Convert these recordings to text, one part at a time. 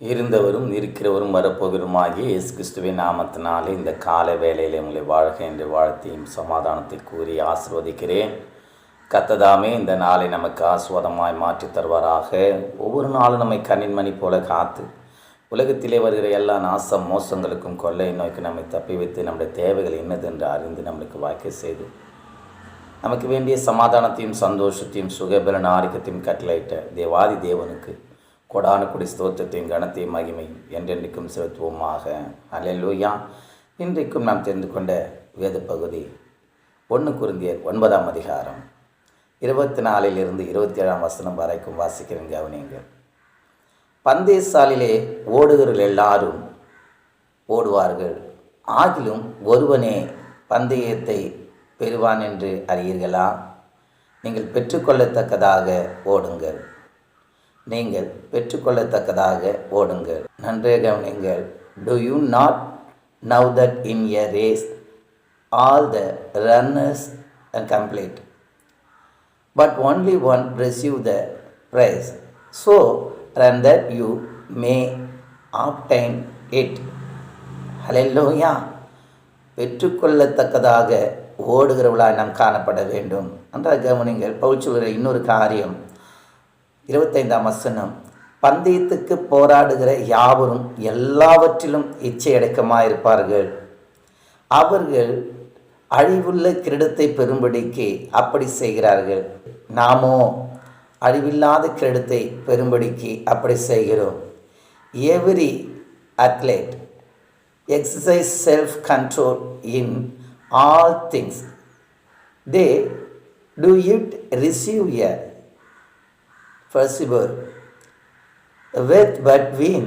இருந்தவரும் இருக்கிறவரும் வரப்போகிறவருமாகிய இயேசு கிறிஸ்துவின் நாமத்தினாலே இந்த கால வேளையில் உங்களை வாழ்க என்று வாழ்த்தியும் சமாதானத்தை கூறி ஆசிர்வதிக்கிறேன். கத்ததாமே இந்த நாளை நமக்கு ஆஸ்வாதமாய் மாற்றித் தருவாராக. ஒவ்வொரு நாளும் நம்மை கண்ணின்மணி போல காத்து உலகத்திலே வருகிற எல்லா நாசம் மோசங்களுக்கும் கொள்ளை நோய்க்கு நம்மை தப்பி வைத்து நம்முடைய தேவைகள் என்னதென்று அறிந்து நம்மளுக்கு வாழ்க்கை செய்து நமக்கு வேண்டிய சமாதானத்தையும் சந்தோஷத்தையும் சுகபலன் ஆரோக்கியத்தையும் கட்டளையிட்ட தேவாதி தேவனுக்கு கொடான குடி ஸ்தோத்திரத்தையும் கனத்தையும் மகிமை என்றென்றைக்கும் செலுத்துவோமாக. அலையலூயா இன்றைக்கும் நாம் தெரிந்து கொண்ட வேத பகுதி ஒன்று குருந்தியர் ஒன்பதாம் அதிகாரம். இருபத்தி நாலிலிருந்து இருபத்தி ஏழாம் வசனம் வரைக்கும் வாசிக்கிறேன் கவனிங்கள் பந்தயசாலிலே ஓடுகிறவர்கள் எல்லாரும் ஓடுவார்கள். ஆகிலும் ஒருவனே பந்தயத்தை பெறுவான் என்று அறியீர்களா? நீங்கள் பெற்றுக்கொள்ளத்தக்கதாக ஓடுங்கள். நீங்கள் பெற்றுக்கொள்ளத்தக்கதாக ஓடுங்கள். நன்றே கவனிங்கள் do you not know that in a race all the runners and complete but only one receive the prize so run that you may obtain it hallelujah பெற்றுக்கொள்ளத்தக்கதாக ஓடுகிறவளாய் நாம் காணப்பட வேண்டும். என்ற கவனிங்கள் பவுல் இன்னொரு காரியம். இருபத்தைந்தாம் வசனம் பந்தயத்துக்கு போராடுகிற யாவரும் எல்லாவற்றிலும் இச்சையடக்கமாயிருப்பார்கள். அவர்கள் அழிவுள்ள கிரீடத்தை பெறும்படிக்கு அப்படி செய்கிறார்கள். நாமோ அழிவில்லாத கிரீடத்தை பெறும்படிக்கு அப்படி செய்கிறோம். Every athlete exercise self control in all things they do it receive a percival. With but win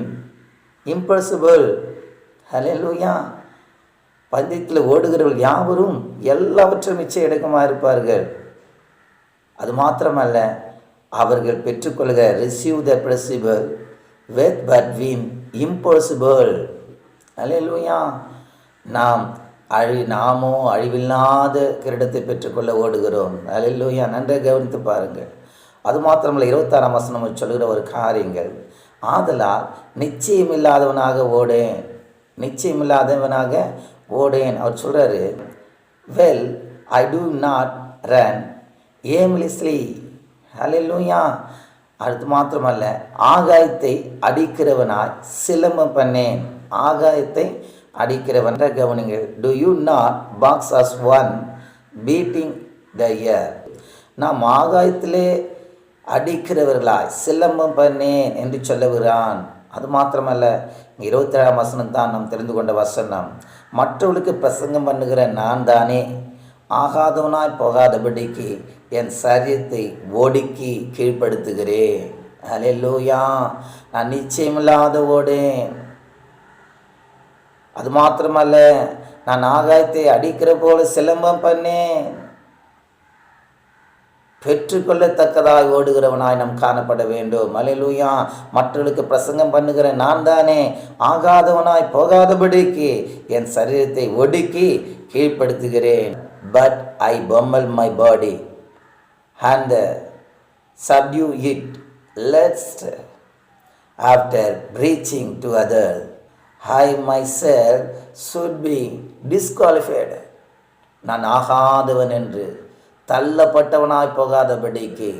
impossible hallelujah பந்தயத்தில் ஓடுகிறவர்கள் யாவரும் எல்லாவற்றும் மிச்சம் எடுக்கமாக இருப்பார்கள். அது மாத்திரமல்ல அவர்கள் பெற்றுக்கொள்கிற receive the perishable with but win imperishable hallelujah நாம் அழி நாமோ அழிவில்லாத கிரீடத்தை பெற்றுக்கொள்ள ஓடுகிறோம். அலையலூயா நன்றாக கவனித்து பாருங்கள். அது மாத்திரமல்ல இருபத்தாறாம் வசனம் சொல்கிற ஒரு காரியங்கள். ஆதலால் நிச்சயமில்லாதவனாக ஓடேன். நிச்சயமில்லாதவனாக ஓடேன். அவர் சொல்கிறாரு well I do not run aimlessly hallelujah அடுத்து மாத்திரமல்ல ஆகாயத்தை அடிக்கிறவனாய் சிலம்பம் பண்ணேன். ஆகாயத்தை அடிக்கிறவன். கவனிங்கள் do you not box as one beating the air நாம் ஆகாயத்திலே அடிக்கிறவர்களாய் சிலம்பம் பண்ணேன் என்று சொல்லுகிறான். அது மாத்திரமல்ல இருபத்தேழாம் வசனம் தான் நாம் தெரிந்து கொண்ட வசனம். மற்றவர்களுக்கு பிரசங்கம் பண்ணுகிற நான் தானே. ஆகாதவனாய் போகாதபடிக்கு என் சரியத்தை ஒடுக்கி கீழ்ப்படுத்துகிறேன். அலையலூயா நான் நிச்சயமில்லாத ஓடேன். அது மாத்திரமல்ல நான் ஆகாயத்தை அடிக்கிற போல சிலம்பம் பண்ணேன். பெற்றுக்கொள்ளத்தக்கதாக ஓடுகிறவனாய் நாம் காணப்பட வேண்டும். அலையலூயா மற்றவர்களுக்கு பிரசங்கம் பண்ணுகிற நான் தானே ஆகாதவனாய் போகாதபடிக்கு என் சரீரத்தை ஒடுக்கி கீழ்ப்படுத்துகிறேன். But I pommel my body and subdue it let's after preaching to other I my self should be disqualified நான் ஆகாதவன் என்று தள்ளப்பட்டவனாய் போகாதபடிக்கு.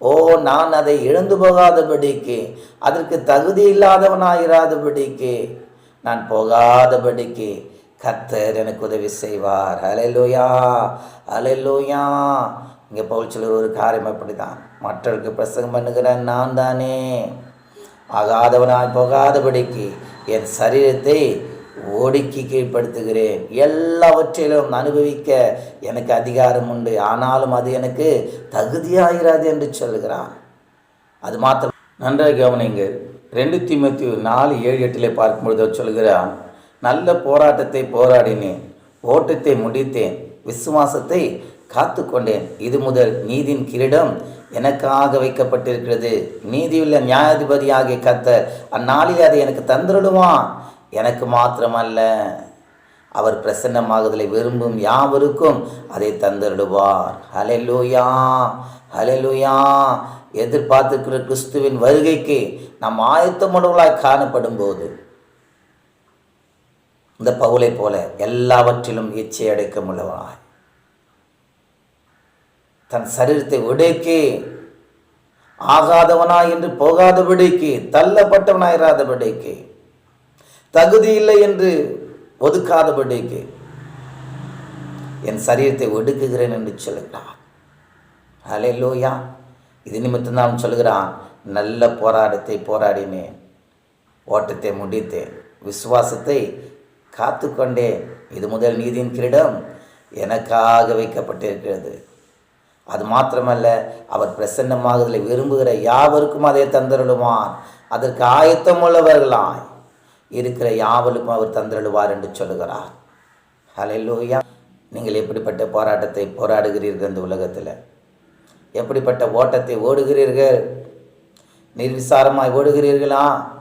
ஓ நான் அதை இழந்து போகாதபடிக்கு. அதற்கு தகுதி இல்லாதவனாயிராதபடிக்கு. நான் போகாதபடிக்கு கத்தர் எனக்கு உதவி செய்வார். அலையலூயா அலையலூயா இங்கே பவுல் சிலர் ஒரு காரியம் அப்படி தான் மற்றவருக்கு பிரசங்கம் பண்ணுகிறேன் நான் தானே ஆகாதவனாய் போகாதபடிக்கு என் சரீரத்தை ஓடிக்கு கீழ்ப்படுத்துகிறேன். எல்லாவற்றிலும் அனுபவிக்க எனக்கு அதிகாரம் உண்டு. ஆனாலும் அது எனக்கு தகுதியாகிறாது என்று சொல்கிறான் அது மாத்திரம் நன்றாக கவனிங்க ரெண்டு தீமத்தி நாலு ஏழு எட்டிலே பார்க்கும்பொழுது சொல்கிறான் நல்ல போராட்டத்தை போராடினேன். ஓட்டத்தை முடித்தேன். விசுவாசத்தை காத்து கொண்டேன் இது முதல் நீதின் கிரீடம் எனக்காக வைக்கப்பட்டிருக்கிறது. நீதியுள்ள நியாயாதிபதியாகிய கத்தர் அந்நாளில் அதை எனக்கு தந்துடுவான் எனக்கு மாத்திரமல்ல. அவர் பிரசன்னமாகுதலை விரும்பும் யாவருக்கும் அதை தந்துடுவார் ஹலெலூயா ஹலெலூயா எதிர்பார்த்திருக்கிற கிறிஸ்துவின் வருகைக்கு நாம் ஆயத்தமுடவளாய் காணப்படும் போது இந்த பவுலை போல எல்லாவற்றிலும் இச்சை அடைக்க முடியவனாய் தன் சரீரத்தை உடைக்கி ஆகாதவனாய் என்று போகாதபடிக்கு தள்ளப்பட்டவனாயிராதபடிக்கு தகுதி இல்லை என்று ஒதுக்காதபடிக்கு என் சரீரத்தை ஒடுக்குகிறேன் என்று சொல்லுகிறான். அலே லோயா இது நிமித்தம் தான் சொல்லுகிறான் நல்ல போராட்டத்தை போராடினேன் ஓட்டத்தை முடித்தேன் விசுவாசத்தை காத்து கொண்டேன் இது முதல் நீதியின் கிரீடம் எனக்காக வைக்கப்பட்டிருக்கிறது. அது மாத்திரமல்ல அவர் பிரசன்னமாகுதலை விரும்புகிற யாவருக்கும் அதை தந்தருளுவான். அதற்கு ஆயத்தமுள்ளவர்களாய். இருக்கிற யாவலுக்கும் அவர் தந்திரழுவார் என்று சொல்லுகிறார். ஹalleluya நீங்கள் எப்படிப்பட்ட போராட்டத்தை போராடுகிறீர்கள் இந்த உலகத்தில்? எப்படிப்பட்ட ஓட்டத்தை ஓடுகிறீர்கள்? நிர்விசாரமாய் ஓடுகிறீர்களா?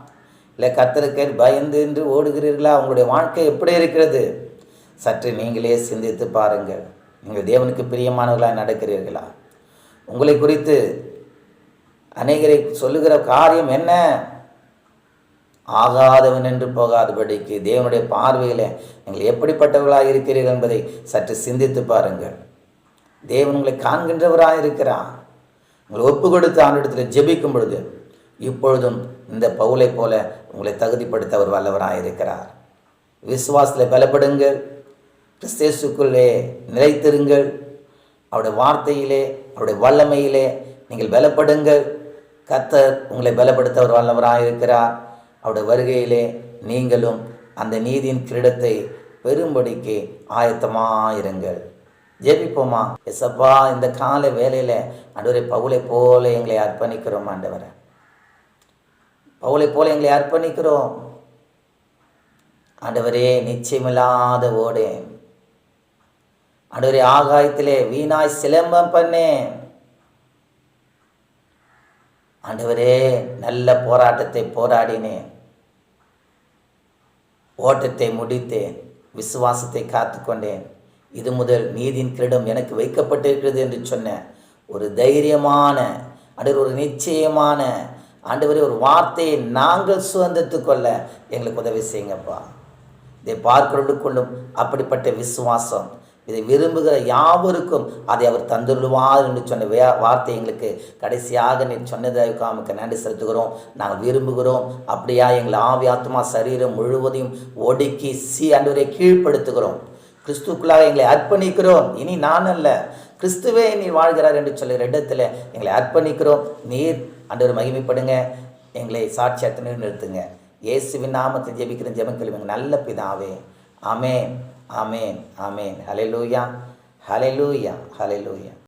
இல்லை கத்தருக்கு பயந்து என்று ஓடுகிறீர்களா? உங்களுடைய வாழ்க்கை எப்படி இருக்கிறது? சற்று நீங்களே சிந்தித்து பாருங்கள். நீங்கள் தேவனுக்கு பிரியமானவர்களாக நடக்கிறீர்களா? உங்களை குறித்து அநேகரை சொல்லுகிற காரியம் என்ன? ஆகாதவன் என்று போகாதபடிக்கு தேவனுடைய பார்வையில் நீங்கள் எப்படிப்பட்டவர்களாக இருக்கிறீர்கள் என்பதை சற்று சிந்தித்து பாருங்கள். தேவன் உங்களை காண்கின்றவராக இருக்கிறார். உங்களை ஒப்பு கொடுத்து ஆண்டிடத்தில் ஜெபிக்கும் பொழுது இப்பொழுதும் இந்த பவுலை போல உங்களை தகுதிப்படுத்த அவர் வல்லவராக இருக்கிறார். விசுவாசத்தில் பலப்படுங்கள். கிறிஸ்தேசுக்குள்ளே நிலைத்திருங்கள். அவருடைய வார்த்தையிலே அவருடைய வல்லமையிலே நீங்கள் பலப்படுங்கள். கத்தர் உங்களை பலப்படுத்த அவர் வல்லவராக இருக்கிறார். அவருடைய வருகையிலே நீங்களும் அந்த நீதியின் கிரீடத்தை பெரும்படிக்கு ஆயத்தமாயிருங்கள். ஜெபிப்போமா? எசப்பா இந்த கால வேலையில் ஆண்டவரை பவுலை போல எங்களை அர்ப்பணிக்கிறோம் ஆண்டவரை. பவுலை போல எங்களை அர்ப்பணிக்கிறோம். ஆண்டவரே நிச்சயமில்லாத ஓடேன் ஆண்டவரே ஆகாயத்திலே வீணாய் சிலம்பம் பண்ணேன் ஆண்டவரே நல்ல போராட்டத்தை போராடினேன். ஓட்டத்தை முடித்தேன் விசுவாசத்தை காத்துக்கொண்டேன். இது முதல் நீதியின் கிரீடம் எனக்கு வைக்கப்பட்டிருக்கிறது என்று சொன்ன ஒரு தைரியமான அடர் ஒரு நிச்சயமான ஆண்டவரே ஒரு வார்த்தையை நாங்கள் சுதந்திரத்து கொள்ள எங்களுக்கு உதவி செய்யுங்கப்பா. இதை பார்க்கிறவர்களுக்குள்ளும் அப்படிப்பட்ட விசுவாசம் இதை விரும்புகிற யாவருக்கும் அதை அவர் தந்துடுவார் என்று சொன்ன வே வார்த்தை எங்களுக்கு கடைசியாக நீ சொன்னதற்காக நமக்கு நன்றி செலுத்துகிறோம். நாங்கள் விரும்புகிறோம். அப்படியா எங்களை ஆவி ஆத்மா சரீரம் முழுவதையும் ஒடுக்கி சி அன்றுவரை கீழ்ப்படுத்துகிறோம். கிறிஸ்துக்குள்ளாக எங்களை அர்ப்பணிக்கிறோம். இனி நான் அல்ல. கிறிஸ்துவே நீ வாழ்கிறார் என்று சொல்லுகிற இடத்துல எங்களை அர்ப்பணிக்கிறோம். நீர் அன்று மகிமைப்படுங்க. எங்களை சாட்சியத்தினர் நிறுத்துங்க இயேசுவின் நாமத்தை ஜெபிக்கிற ஜெபங்கள் நல்ல பிதாவே. Amen amen amen. Hallelujah hallelujah hallelujah